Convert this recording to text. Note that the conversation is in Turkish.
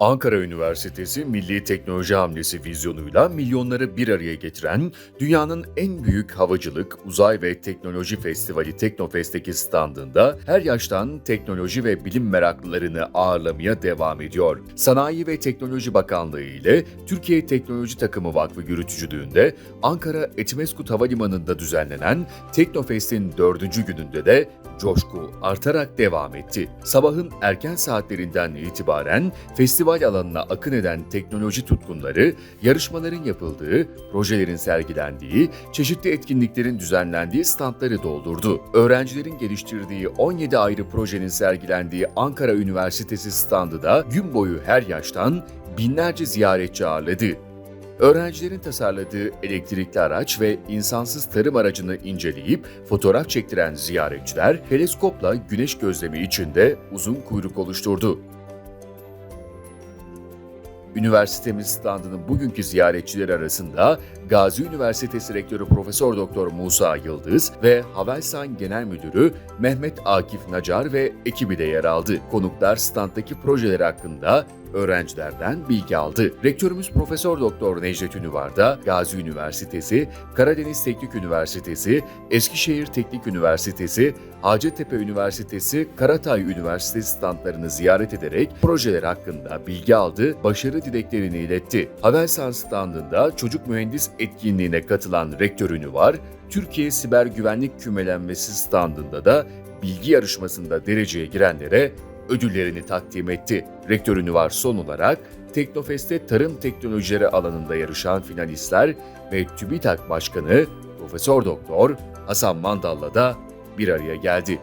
Ankara Üniversitesi Milli Teknoloji Hamlesi vizyonuyla milyonları bir araya getiren dünyanın en büyük havacılık, uzay ve teknoloji festivali Teknofest'teki standında her yaştan teknoloji ve bilim meraklılarını ağırlamaya devam ediyor. Sanayi ve Teknoloji Bakanlığı ile Türkiye Teknoloji Takımı Vakfı yürütücülüğünde Ankara Etimeskut Havalimanı'nda düzenlenen Teknofest'in dördüncü gününde de coşku artarak devam etti. Sabahın erken saatlerinden itibaren festival alanına akın eden teknoloji tutkunları, yarışmaların yapıldığı, projelerin sergilendiği, çeşitli etkinliklerin düzenlendiği standları doldurdu. Öğrencilerin geliştirdiği 17 ayrı projenin sergilendiği Ankara Üniversitesi standı da gün boyu her yaştan binlerce ziyaretçi ağırladı. Öğrencilerin tasarladığı elektrikli araç ve insansız tarım aracını inceleyip fotoğraf çektiren ziyaretçiler teleskopla güneş gözlemi için de uzun kuyruk oluşturdu. Üniversitemiz standının bugünkü ziyaretçileri arasında Gazi Üniversitesi Rektörü Profesör Doktor Musa Yıldız ve Havelsan Genel Müdürü Mehmet Akif Nacar ve ekibi de yer aldı. Konuklar standdaki projeler hakkında öğrencilerden bilgi aldı. Rektörümüz Profesör Doktor Necdet Ünüvar da Gazi Üniversitesi, Karadeniz Teknik Üniversitesi, Eskişehir Teknik Üniversitesi, Hacettepe Üniversitesi, Karatay Üniversitesi standlarını ziyaret ederek projeler hakkında bilgi aldı, başarı dileklerini iletti. Havelsan standında çocuk mühendis etkinliğine katılan rektör Ünüvar, Türkiye Siber Güvenlik Kümelenmesi standında da bilgi yarışmasında dereceye girenlere ödüllerini takdim etti. Rektör Ünüvar son olarak Teknofest'te tarım teknolojileri alanında yarışan finalistler ve TÜBİTAK Başkanı Profesör Doktor Hasan Mandal'la da bir araya geldi.